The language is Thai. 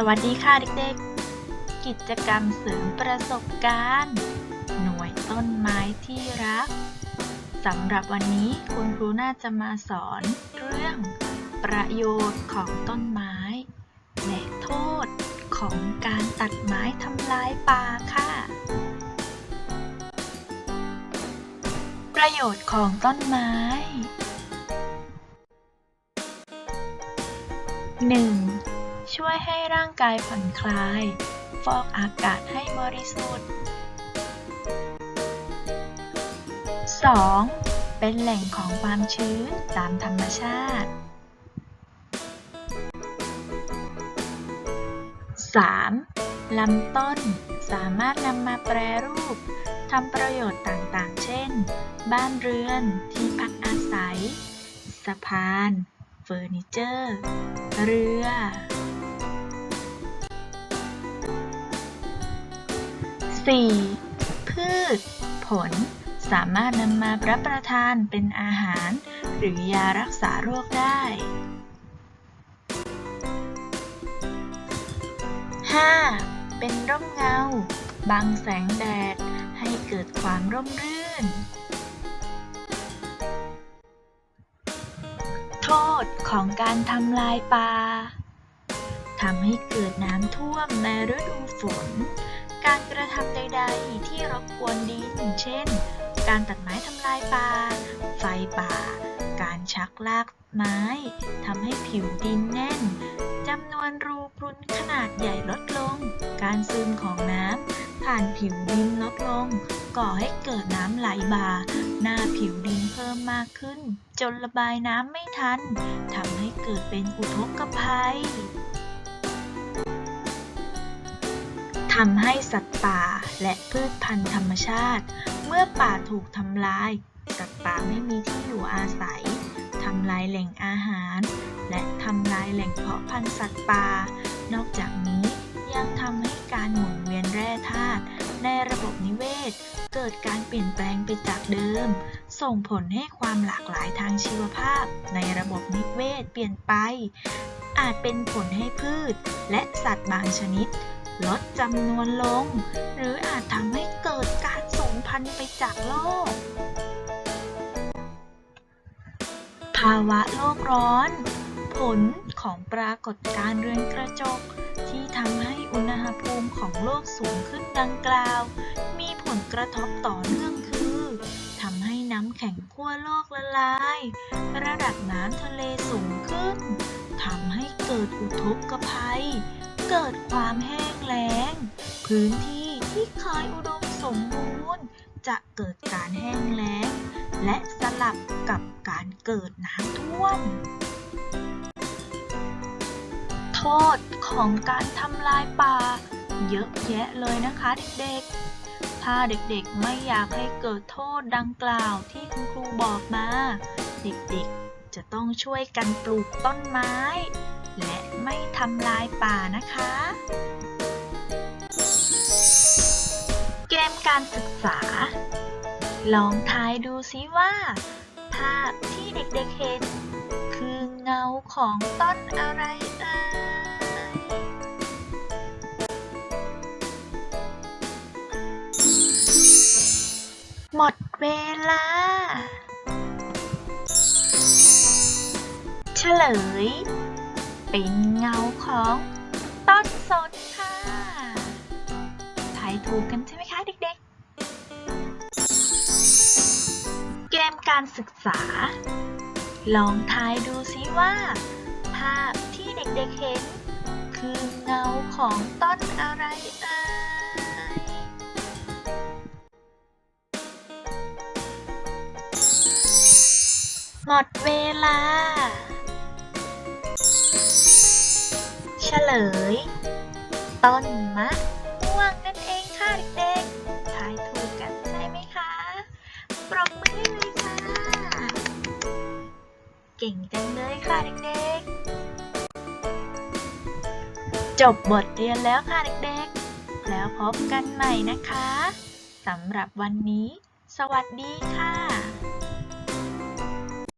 สวัสดีค่ะเด็กๆ กิจกรรมเสริมประสบการณ์ หน่วยต้นไม้ที่รักสำหรับวันนี้คุณครูน่าจะมาสอนเรื่องประโยชน์ของต้นไม้ และโทษของการตัดไม้ทำลายป่าค่ะ ประโยชน์ของต้นไม้ 1. ช่วยให้ร่างกายผ่อนคลาย ฟอกอากาศให้บริสุทธิ์ 2. เป็นแหล่งของความชื้นตามธรรมชาติ 3. ลำต้นสามารถนำมาแปรรูปทำประโยชน์ต่างๆ เช่น บ้านเรือน ที่พักอาศัย สะพาน เฟอร์นิเจอร์ เรือ 4. พืช ผล สามารถนำมารับประทานเป็นอาหาร หรือยารักษาโรคได้ 5. เป็นร่มเงา บังแสงแดด ให้เกิดความร่มรื่น โทษของการทำลายป่าทำให้เกิดน้ำท่วมในฤดูฝน การกระทำใด ๆ ที่รบกวนดิน เช่น การตัดไม้ทำลายป่า ไฟป่า การชักลากไม้ทำให้ผิวดินแน่นจำนวนรูพรุนขนาดใหญ่ลดลง การซึมของน้ำผ่านผิวดินลดลง ก่อให้เกิดน้ำไหลบ่า หน้าผิวดินเพิ่มมากขึ้น จนระบายน้ำไม่ทันทำให้เกิดเป็นอุทกภัยำให้สัตว์ป่าและพืชพันธุ์ธรรมชาติ เมื่อป่าถูกทำลาย สัตว์ป่าไม่มีที่อยู่อาศัยทำลายแหล่งอาหาร และทำลายแหล่งเพาะพันธุ์สัตว์ป่า นอกจากนี้ยังทำให้การหมุนเวียนแร่ธาตุในระบบนิเวศ เกิดการเปลี่ยนแปลงไปจากเดิม ส่งผลให้ความหลากหลายทางชีวภาพ ในระบบนิเวศเปลี่ยนไป อาจเป็นผลให้พืช และสัตว์บางชนิด ลดจำนวนลง หรืออาจทำให้เกิดการสูญพันธุ์ไปจากโลก ภาวะโลกร้อน ผลของปรากฏการณ์เรือนกระจก ที่ทำให้อุณหภูมิของโลกสูงขึ้นดังกล่าว มีผลกระทบต่อเนื่องคือทำให้น้ำแข็งขั้วโลกละลาย ระดับน้ำทะเลสูงขึ้นทำให้เกิดอุทกภัย เกิดความแห้งแล้ง พื้นที่ที่เคยอุดมสมบูรณ์ จะเกิดการแห้งแล้ง และสลับกับการเกิดน้ำท่วม โทษของการทำลายป่า เยอะแยะเลยนะคะเด็กๆ ถ้าเด็กๆไม่อยากให้เกิดโทษดังกล่าวที่คุณครูบอกมา เด็กๆจะต้องช่วยกันปลูกต้นไม้ และไม่ทำลายป่านะคะ เกมการศึกษา ลองทายดูซิว่า ภาพที่เด็กๆเห็น คือเงาของต้นอะไรเอ่ยหมดเวลา เฉลย เป็นเงาของต้นสนค่ะทายถูกกันใช่ไหมคะเด็กๆ เกมการศึกษา ลองทายดูซิว่า ภาพที่เด็กๆเห็น คือเงาของต้นอะไรเอ่ยหมดเวลา เฉลย ต้นมะม่วงนั่นเองค่ะเด็กๆทายถูกกันใช่ไหมคะปรบมือให้เลยค่ะ เก่งจังเลยค่ะเด็กๆ จบบทเรียนแล้วค่ะเด็กๆ แล้วพบกันใหม่นะคะสำหรับวันนี้ สวัสดีค่ะ